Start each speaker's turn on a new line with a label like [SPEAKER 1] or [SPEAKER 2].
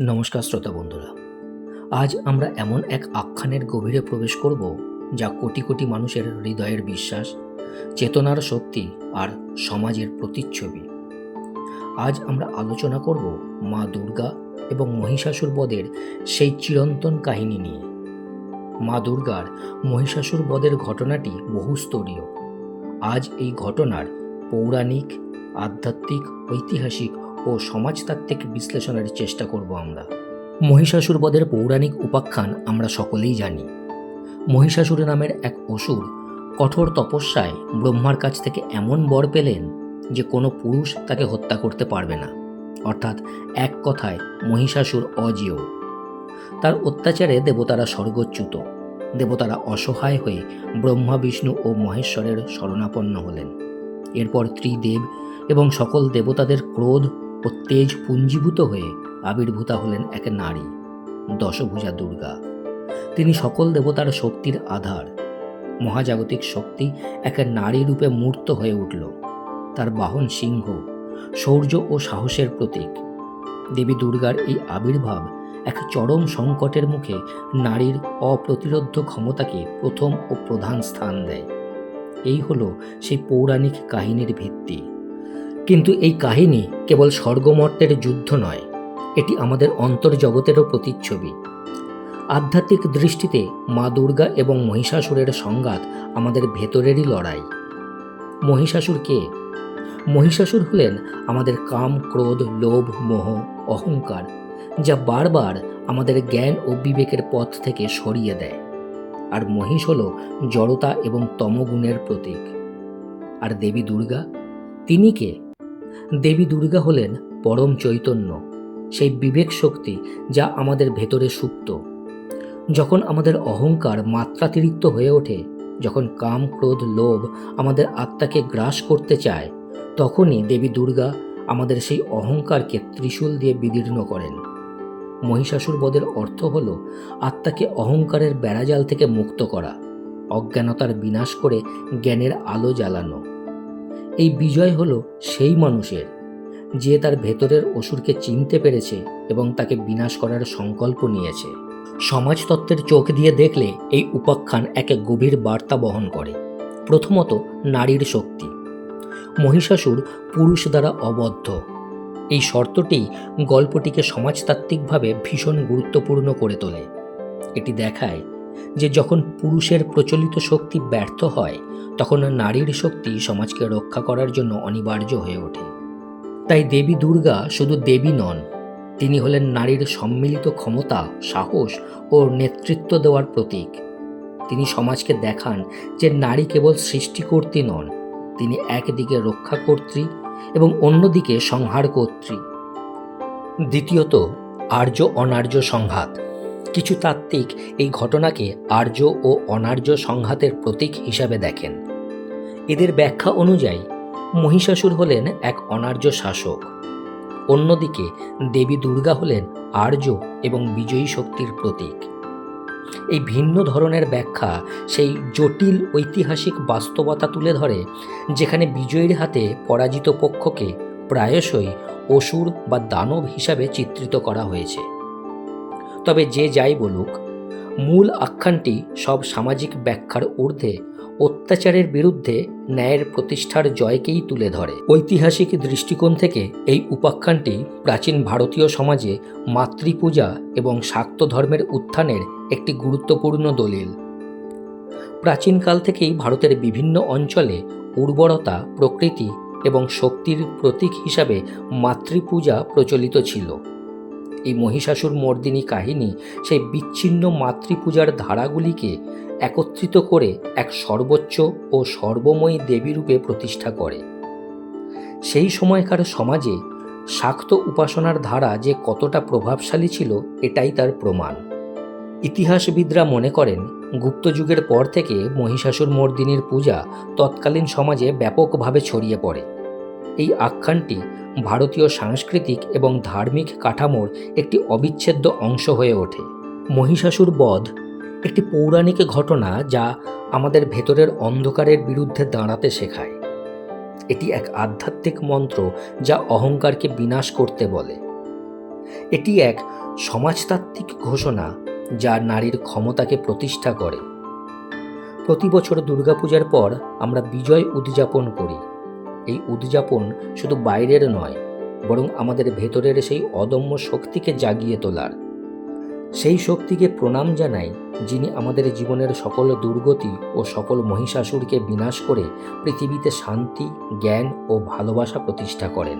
[SPEAKER 1] নমস্কার শ্রোতা বন্ধুরা। আজ আমরা এমন এক আখ্যানের গভীরে প্রবেশ করব, যা কোটি কোটি মানুষের হৃদয়ের বিশ্বাস, চেতনার শক্তি আর সমাজের প্রতিচ্ছবি। আজ আমরা আলোচনা করব মা দুর্গা এবং মহিষাসুর বদের সেই চিরন্তন কাহিনী নিয়ে। মা দুর্গার মহিষাসুর বদের ঘটনাটি বহুস্তরীয়। আজ এই ঘটনার পৌরাণিক, আধ্যাত্মিক, ঐতিহাসিক ও সমাজতাত্ত্বিক বিশ্লেষণের চেষ্টা করব আমরা। মহিষাসুর বধের পৌরাণিক উপাখ্যান আমরা সকলেই জানি। মহিষাসুর নামের এক অসুর কঠোর তপস্যায় ব্রহ্মার কাছ থেকে এমন বর পেলেন যে কোনো পুরুষ তাকে হত্যা করতে পারবে না। অর্থাৎ এক কথায় মহিষাসুর অজেয়। তার অত্যাচারে দেবতারা স্বর্গচ্যুত। দেবতারা অসহায় হয়ে ব্রহ্মা, বিষ্ণু ও মহেশ্বরের শরণাপন্ন হলেন। এরপর ত্রিদেব এবং সকল দেবতাদের ক্রোধ ও তেজ পুঞ্জীভূত হয়ে আবির্ভূতা হলেন এক নারী, দশভুজা দুর্গা। তিনি সকল দেবতার শক্তির আধার। মহাজাগতিক শক্তি এক নারী রূপে মূর্ত হয়ে উঠল। তার বাহন সিংহ, শৌর্য ও সাহসের প্রতীক। দেবী দুর্গার এই আবির্ভাব এক চরম সংকটের মুখে নারীর অপ্রতিরোধ্য ক্ষমতাকে প্রথম ও প্রধান স্থান দেয়। এই হলো সেই পৌরাণিক কাহিনীর ভিত্তি। কিন্তু এই কাহিনী কেবল স্বর্গমর্তের যুদ্ধ নয়, এটি আমাদের অন্তর্জগতেরও প্রতিচ্ছবি। আধ্যাত্মিক দৃষ্টিতে মা দুর্গা এবং মহিষাসুরের সংঘাত আমাদের ভেতরেরই লড়াই। মহিষাসুর কে? মহিষাসুর হলেন আমাদের কাম, ক্রোধ, লোভ, মোহ, অহংকার, যা বারবার আমাদের জ্ঞান ও বিবেকের পথ থেকে সরিয়ে দেয়। আর মহিষ হল জড়তা এবং তমগুণের প্রতীক। আর দেবী দুর্গা, তিনি কে? দেবী দুর্গা হলেন পরম চৈতন্য, সেই বিবেক শক্তি যা আমাদের ভেতরে সুপ্ত। যখন আমাদের অহংকার মাত্রাতিরিক্ত হয়ে ওঠে, যখন কাম, ক্রোধ, লোভ আমাদের আত্মাকে গ্রাস করতে চায়, তখনই দেবী দুর্গা আমাদের সেই অহংকারকে ত্রিশূল দিয়ে বিদীর্ণ করেন। মহিষাসুর বধের অর্থ হল আত্মাকে অহংকারের বেড়াজাল থেকে মুক্ত করা, অজ্ঞানতার বিনাশ করে জ্ঞানের আলো জ্বালানো। এই বিজয় হলো সেই মানুষের। যে তার ভেতরের অসুরকে চিনতে পেরেছে এবং তাকে বিনাশ করার সংকল্প নিয়েছে। সমাজতত্ত্বের চোখ দিয়ে দেখলে এই উপাখ্যান এক গভীর বার্তা বহন করে, প্রথমত নারীর শক্তি। মহিষাসুর পুরুষ দ্বারা অবদ্ধ। এই শর্তটি গল্পটিকে সমাজতাত্ত্বিকভাবে ভীষণ গুরুত্বপূর্ণ করে তোলে। এটি দেখায় যে যখন পুরুষের প্রচলিত শক্তি ব্যর্থ হয় তখন নারীর শক্তি সমাজকে রক্ষা করার জন্য অনিবার্য হয়ে ওঠে। তাই দেবী দুর্গা শুধু দেবী নন, তিনি হলেন নারীর সম্মিলিত ক্ষমতা, সাহস ও নেতৃত্ব দেওয়ার প্রতীক। তিনি সমাজকে দেখান যে নারী কেবল সৃষ্টিকর্ত্রী নন, তিনি একদিকে রক্ষাকর্ত্রী এবং অন্যদিকে সংহারকর্ত্রী। দ্বিতীয়ত, আর্য অনার্য সংঘাত। কিছু তাত্ত্বিক এই ঘটনাকে আর্য ও অনার্য সংঘাতের প্রতীক হিসাবে দেখেন। এদের ব্যাখ্যা অনুযায়ী, মহিষাসুর হলেন এক অনার্য শাসক। অন্যদিকে, দেবী দুর্গা হলেন আর্য এবং বিজয়ী শক্তির প্রতীক। এই ভিন্ন ধরনের ব্যাখ্যা সেই জটিল ঐতিহাসিক বাস্তবতা তুলে ধরে, যেখানে বিজয়ীর হাতে পরাজিত পক্ষকে প্রায়শই অসুর বা দানব হিসাবে চিত্রিত করা হয়েছে। তবে যে যাই বলুক, মূল আখ্যানটি সব সামাজিক ব্যাখ্যার ঊর্ধ্বে অত্যাচারের বিরুদ্ধে ন্যায়ের প্রতিষ্ঠার জয়কেই তুলে ধরে। ঐতিহাসিক দৃষ্টিকোণ থেকে এই উপাখ্যানটি প্রাচীন ভারতীয় সমাজে মাতৃপূজা এবং শাক্ত ধর্মের উত্থানের একটি গুরুত্বপূর্ণ দলিল। প্রাচীনকাল থেকেই ভারতের বিভিন্ন অঞ্চলে উর্বরতা, প্রকৃতি এবং শক্তির প্রতীক হিসাবে মাতৃপূজা প্রচলিত ছিল। এই মহিষাসুর মর্দিনী কাহিনী সেই বিচ্ছিন্ন মাতৃপূজার ধারাগুলিকে একত্রিত করে এক সর্বোচ্চ ও সর্বময়ী দেবীরূপে প্রতিষ্ঠা করে। সেই সময়কার সমাজে শাক্ত উপাসনার ধারা যে কতটা প্রভাবশালী ছিল, এটাই তার প্রমাণ। ইতিহাসবিদরা মনে করেন গুপ্তযুগের পর থেকে মহিষাসুর মর্দিনীর পূজা তৎকালীন সমাজে ব্যাপকভাবে ছড়িয়ে পড়ে। এই আখ্যানটি ভারতীয় সাংস্কৃতিক এবং ধার্মিক কাঠামোর একটি অবিচ্ছেদ্য অংশ হয়ে ওঠে। মহিষাসুর বধ একটি পৌরাণিক ঘটনা যা আমাদের ভেতরের অন্ধকারের বিরুদ্ধে দাঁড়াতে শেখায়। এটি এক আধ্যাত্মিক মন্ত্র যা অহংকারকে বিনাশ করতে বলে। এটি এক সমাজতাত্ত্বিক ঘোষণা যা নারীর ক্ষমতাকে প্রতিষ্ঠা করে। প্রতি বছর দুর্গাপূজার পর আমরা বিজয় উদযাপন করি। এই উদযাপন শুধু বাইরের নয়, বরং আমাদের ভেতরের সেই অদম্য শক্তিকে জাগিয়ে তোলার। সেই শক্তিকে প্রণাম জানাই, যিনি আমাদের জীবনের সকল দুর্গতি ও সকল মহিষাসুরকে বিনাশ করে পৃথিবীতে শান্তি, জ্ঞান ও ভালোবাসা প্রতিষ্ঠা করেন।